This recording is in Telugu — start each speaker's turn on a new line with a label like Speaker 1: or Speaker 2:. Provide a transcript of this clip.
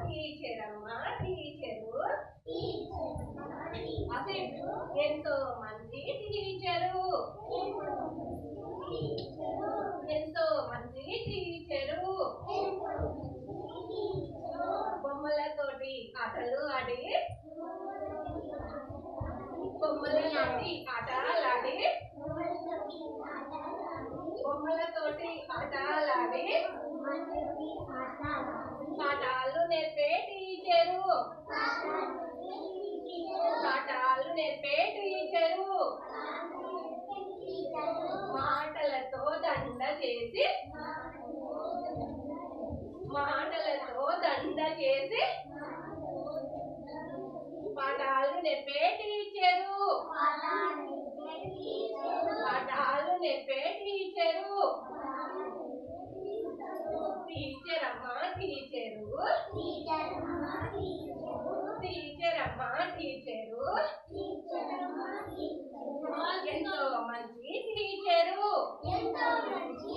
Speaker 1: టీచర్ అమ్మా టీచరు అసలు ఎంతో మంది టీచరు ఎంతో మంది టీచరు బొమ్మలతోటి ఆటలు ఆడి బొమ్మలతోటి ఆటలాడి బొమ్మలతోటి ఆటలాడి పాఠాలు నేర్పే టీచరు. పాఠాలు నేర్పే టీచరు. మాటలతో దండ చేసి మాటలతో దండ చేసి పాఠాలు నేర్పే టీచరు. పాఠాలు నేర్పే టీచరు. మంచి స్నేహితుడు ఎంతో మంచి